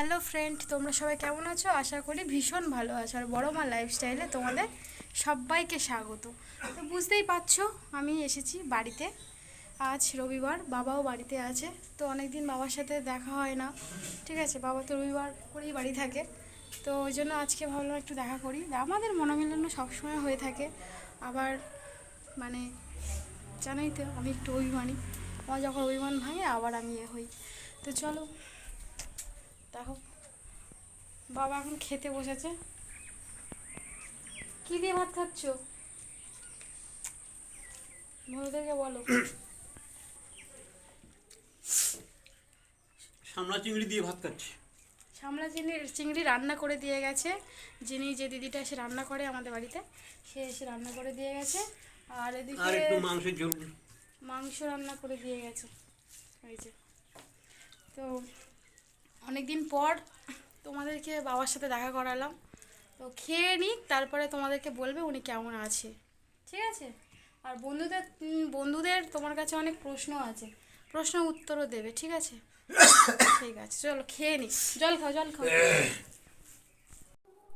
Hello friend তোমরা সবাই কেমন আছো? আশা করি ভীষণ ভালো আছো। আর বড় মা লাইফস্টাইলে তোমাদের সবাইকে স্বাগত। তো বুঝতেই পারছ, আমি এসেছি বাড়িতে। আজ রবিবার, বাবাও বাড়িতে আছে। তো অনেক দিন বাবার সাথে দেখা হয় না। ঠিক আছে, বাবা তো রবিবার করেই বাড়ি থাকে। তো ওই জন্য আজকে ভাবলাম একটু দেখা করি। আমাদের মনোমিলন সবসময় হয়ে থাকে। আবার মানে জানোই তো, আমি একটু অভিমানী। আমার যখন অভিমান ভাঙে, আবার আমি এ হই। তো চলো দেখো বাবা এখন খেতে বসেছে। কি দিয়ে ভাত খাচ্ছ? বন্ধুদেরকে বলো। সামলা চিংড়ি দিয়ে ভাত খাচ্ছি। সামলা চিংড়ি চিংড়ি রান্না করে দিয়ে গেছে। যিনি যে দিদিটা এসে রান্না করে আমাদের বাড়িতে সে এসে রান্না করে দিয়ে গেছে। আর আর এদিকে একটু মাংসের ঝোল। মাংস রান্না করে দিয়ে গেছে। এই যে। তো অনেক দিন পর তোমাদেরকে বাবার সাথে দেখা করালাম। তো খেয়ে নিক তারপরে তোমাদেরকে বলবে উনি কেমন আছে। ঠিক আছে? আর বন্ধুদের বন্ধুদের তোমার কাছে অনেক প্রশ্ন আছে। প্রশ্ন উত্তরও দেবে ঠিক আছে? ঠিক আছে চলো খেয়ে নিই জল খাও জল খাও।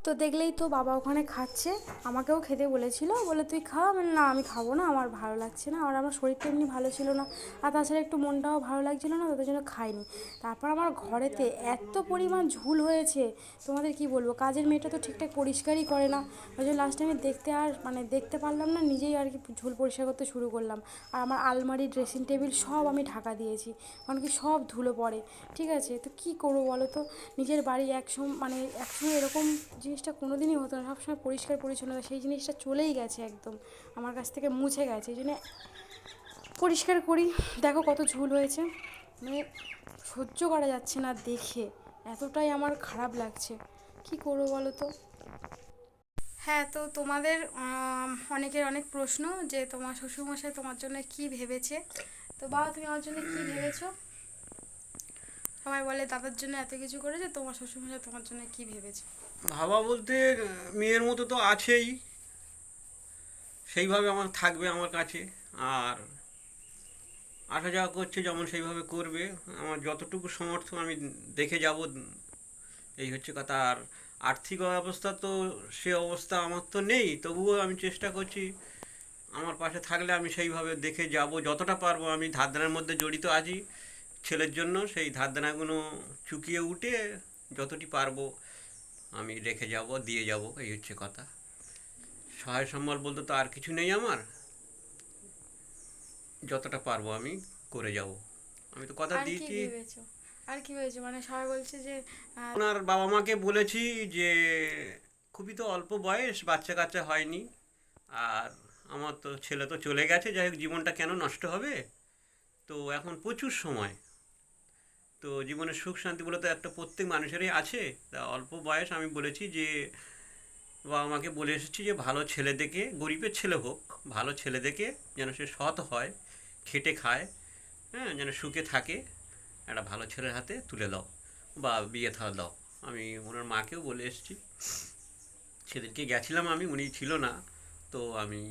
তো দেখলেই তো বাবা ওখানে খাচ্ছে। আমাকেও খেতে বলেছিল, বলে তুই খা। আমি না, আমি খাব না, আমার ভালো লাগছে না। আর আমার শরীরটা এমনি ভালো ছিল না। আর তাছাড়া একটু মনটাও ভালো লাগছিল না তাদের জন্য খাইনি। তারপর আমার ঘরেতে এত পরিমাণ ঝুল হয়েছে, তোমাদের কি বলব? কাজের মেয়েটা তো ঠিকঠাক পরিষ্কারই করে না। ওই জন্য লাস্ট টাইমে দেখতে আর মানে দেখতে পারলাম না, নিজেই আর কি ঝুল পরিষ্কার করতে শুরু করলাম। আর আমার আলমারি ড্রেসিং টেবিল সব আমি ঢাকা দিয়েছি, কারণ কি সব ধুলো পড়ে। ঠিক আছে? তো কী করব বলো তো? নিজের বাড়ি একসময় মানে একসময় এরকম জিনিসটা কোনো দিনই হতো না, সবসময় পরিষ্কার পরিচ্ছন্নতা সেই জিনিসটা চলেই গেছে একদম, আমার কাছ থেকে মুছে গেছে, এই জন্য পরিষ্কার করি। দেখো কত ঝুল হয়েছে মানে সহ্য করা যাচ্ছে না দেখে, এতটাই আমার খারাপ লাগছে, কি করব বলো তো? হ্যাঁ তো তোমাদের অনেকের অনেক প্রশ্ন যে তোমার শ্বশুরমশাই তোমার জন্য কি ভেবেছে, তো বাবা তুমি আমার জন্য কি ভেবেছো? সবাই বলে দাদার জন্য এত কিছু করেছে, তোমার শ্বশুরমশাই তোমার জন্য কি ভেবেছে? ভাবা বলতে, মেয়ের মতো তো আছেই। সেইভাবে আমার থাকবে আমার কাছে। আর আসা যাওয়া করছে যেমন সেইভাবে করবে, আমার যতটুকু সমর্থ আমি দেখে যাব, এই হচ্ছে কথা। আর আর্থিক অবস্থা তো, সে অবস্থা আমার তো নেই, তবুও আমি চেষ্টা করছি আমার পাশে থাকলে আমি সেইভাবে দেখে যাব, যতটা পারব। আমি ধারদানার মধ্যে জড়িত আছি ছেলের জন্য, সেই ধারদানাগুলো চুকিয়ে উঠে যতটি পারব আমি রেখে যাব দিয়ে যাব এই হচ্ছে কথা। সহায় সম্বল বলতে তো আর কিছু নেই আমার। যতটা পারব আমি করে যাব। আমি তো কথা দিয়েছি আর কি ভেবেছো? মানে সবাই বলছে যে ওনার বাবা মাকে বলেছি যে খুবই তো অল্প বয়স বাচ্চা কাচ্চা হয়নি। আর আমার তো ছেলে তো চলে গেছে যাই হোক জীবনটা কেন নষ্ট হবে? তো এখন প্রচুর সময়। তো জীবনের সুখ শান্তি বলে তো একটা প্রত্যেক মানুষেরই আছে। তা অল্প বয়স আমি বলেছি যে, বাবা মাকে বলে এসেছি যে, ভালো ছেলে দেখে গরিবের ছেলে হোক, ভালো ছেলে দেখে যেন সে সৎ হয়, খেটে খায় হ্যাঁ যেন সুখে থাকে, একটা ভালো ছেলের হাতে তুলে দাও বা বিয়ে থা দাও। আমি ওনার মাকেও বলে এসেছি। সেদিনকে গেছিলাম আমি, উনি ছিল না। তো আমি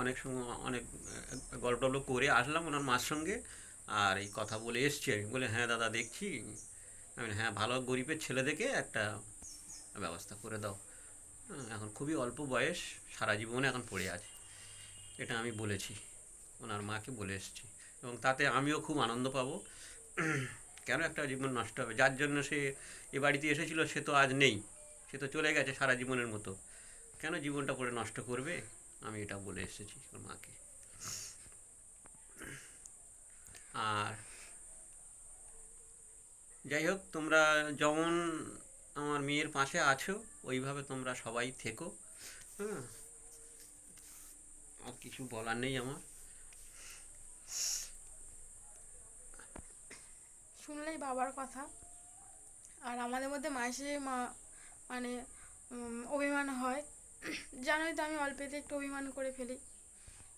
অনেক সময় অনেক গল্প টল্প করে আসলাম ওনার মার সঙ্গে। আর এই কথা বলে এসছি। আমি বলে হ্যাঁ দাদা দেখছি। আমি হ্যাঁ ভালো গরিবের ছেলে দেখে একটা ব্যবস্থা করে দাও। হ্যাঁ, এখন খুবই অল্প বয়স সারা জীবনে এখন পড়ে আছে। এটা আমি বলেছি। ওনার মাকে বলে এসেছি। এবং তাতে আমিও খুব আনন্দ পাবো। কেন একটা জীবন নষ্ট হবে? যার জন্য সে এ বাড়িতে এসেছিল সে তো আজ নেই। সে তো চলে গেছে সারা জীবনের মতো। কেন জীবনটা পড়ে নষ্ট করবে? আমি এটা বলে এসেছি ওর মাকে। আর যাই হোক, তোমরা যেমন আমার মেয়ের পাশে আছো, ওইভাবে তোমরা সবাই থেকো। হ্যাঁ। আর কিছু বলার নেই আমার। শুনলেই বাবার কথা। আর আমাদের মধ্যে মাসে মা মানে অভিমান হয়। জানোই তো আমি অল্পেতে একটু অভিমান করে ফেলি।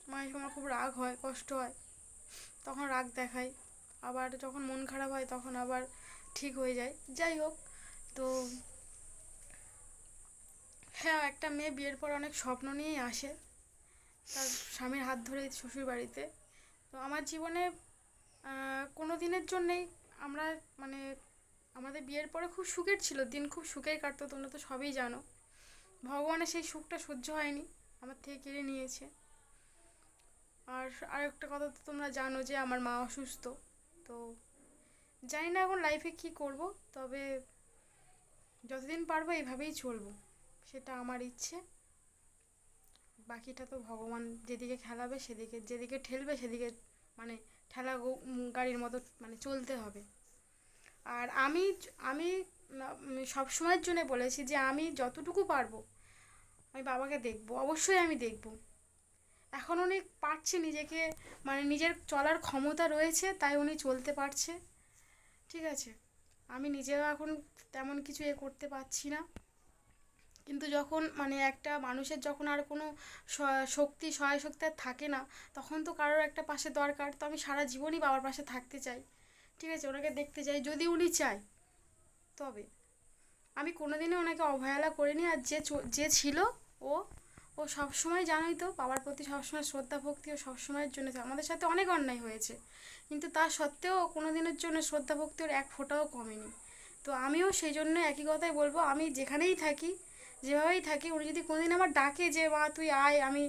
মায়ের সময় খুব রাগ হয়, কষ্ট হয়। তখন রাগ দেখাই আবার যখন মন খারাপ হয়, তখন আবার ঠিক হয়ে যায়। যাই হোক, তো হ্যাঁ একটা মেয়ে বিয়ের পর অনেক স্বপ্ন নিয়েই আসে। তার স্বামীর হাত ধরে শ্বশুর বাড়িতে তো আমার জীবনে কোনো দিনের জন্যেই আমরা মানে আমাদের বিয়ের পরে খুব সুখের ছিল। দিন খুব সুখেই কাটতো, তোমরা তো সবই জানো। ভগবানের সেই সুখটা সহ্য হয়নি। আমার থেকে কেড়ে নিয়েছে। আর আরেকটা কথা তো তোমরা জানো যে আমার মা অসুস্থ, তো জানি না এখন লাইফে কী করব, তবে যতদিন পারব এইভাবেই চলবো, সেটা আমার ইচ্ছে। বাকিটা তো ভগবান যেদিকে খেলাবে সেদিকে, যেদিকে ঠেলবে সেদিকে মানে ঠেলা গাড়ির মতো মানে চলতে হবে। আর আমি আমি সব সময়ের জন্য বলেছি যে আমি যতটুকু পারব আমি বাবাকে দেখব, অবশ্যই আমি দেখব। এখন উনি পারছে নিজেকে মানে নিজের চলার ক্ষমতা রয়েছে, তাই উনি চলতে পারছে। ঠিক আছে? আমি নিজেও এখন তেমন কিছু এ করতে পারছি না। কিন্তু যখন মানে একটা মানুষের যখন আর কোনো শক্তি, সহায় শক্তি আর থাকে না, তখন তো কারোর একটা পাশে দরকার। তো আমি সারা জীবনই বাবার পাশে থাকতে চাই। ঠিক আছে? ওনাকে দেখতে চাই, যদি উনি চায়। তবে আমি কোনোদিনই ওনাকে অবহেলা করিনি। আর যে যে ছিল, ও ও সবসময় জানোই তো বাবার প্রতি সবসময় শ্রদ্ধা, ভক্তি ও সবসময়ের জন্য। আমাদের সাথে অনেক অন্যায় হয়েছে। কিন্তু তা সত্ত্বেও কোনো দিনের জন্য শ্রদ্ধা, ভক্তি ওর এক ফোঁটাও কমেনি। তো আমিও সেই জন্য একই কথাই বলব, আমি যেখানেই থাকি, যেভাবেই থাকি, উনি যদি কোনোদিন আমার ডাকে যে, মা, তুই আয়, আমি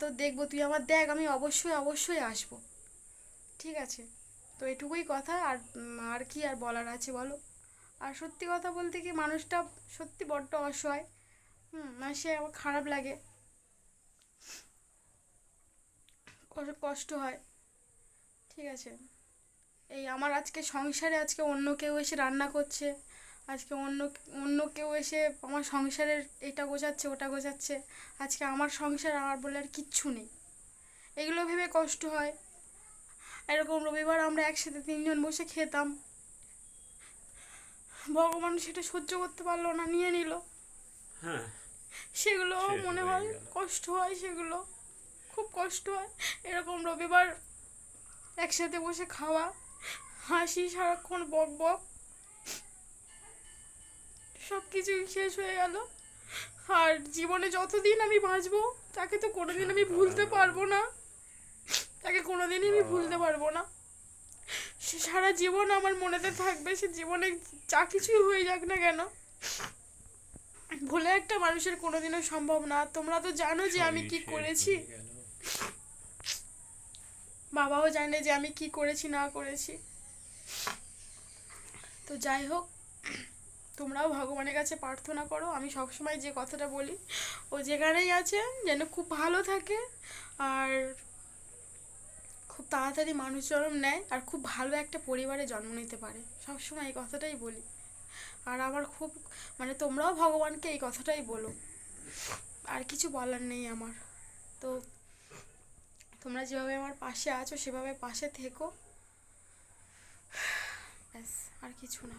তো দেখব, তুই আমার দেখ, আমি অবশ্যই অবশ্যই আসব। ঠিক আছে? তো এটুকুই কথা, আর আর কি আর বলার আছে বলো? আর সত্যি কথা বলতে কি, মানুষটা সত্যি বড্ড অসহায়। হুম মানে সে আমার খারাপ লাগে। কষ্ট- কষ্ট হয়। ঠিক আছে। এই আমার আজকে সংসারে আজকে অন্য কেউ এসে রান্না করছে। আজকে অন্য অন্য কেউ এসে আমার সংসারের এটা গোছাচ্ছে ওটা গোছাচ্ছে। আজকে আমার সংসার আমার বলে আর কিচ্ছু নেই। এগুলো ভেবে কষ্ট হয়। এরকম রবিবার আমরা একসাথে তিনজন বসে খেতাম। ভগবান সেটা সহ্য করতে পারল না নিয়ে নিল। হ্যাঁ। সেগুলো মনে হয় কষ্ট হয় সেগুলো। খুব কষ্ট হয়। এরকম রবিবার একসাথে বসে খাওয়া হাসি সারাক্ষণ বক বক। সব কিছুই শেষ হয়ে গেল। আর জীবনে যতদিন আমি বাঁচবো তাকে তো কোনোদিন আমি ভুলতে পারব না। তাকে কোনোদিনই আমি ভুলতে পারব না। সে সারা জীবন আমার মনেতে থাকবে সে জীবনে যা কিছুই হয়ে যাক না কেন। ভুলে একটা মানুষের কোনোদিনও সম্ভব না। তোমরা তো জানো যে আমি কি করেছি। বাবাও জানে যে আমি কি করেছি, না করেছি। তো যাই হোক, তোমরাও ভগবানের কাছে প্রার্থনা করো। আমি সবসময় যে কথাটা বলি, ও যেখানেই আছে যেন খুব ভালো থাকে আর খুব তাড়াতাড়ি মানুষ জন্ম নেয় আর খুব ভালো একটা পরিবারে জন্ম নিতে পারে। সবসময় এই কথাটাই বলি। আর আমার খুব মানে তোমরাও ভগবানকে এই কথাটাই বলো। আর কিছু বলার নেই আমার। তো তোমরা যেভাবে আমার পাশে আছো সেভাবে পাশে থেকো। ব্যাস আর কিছু না।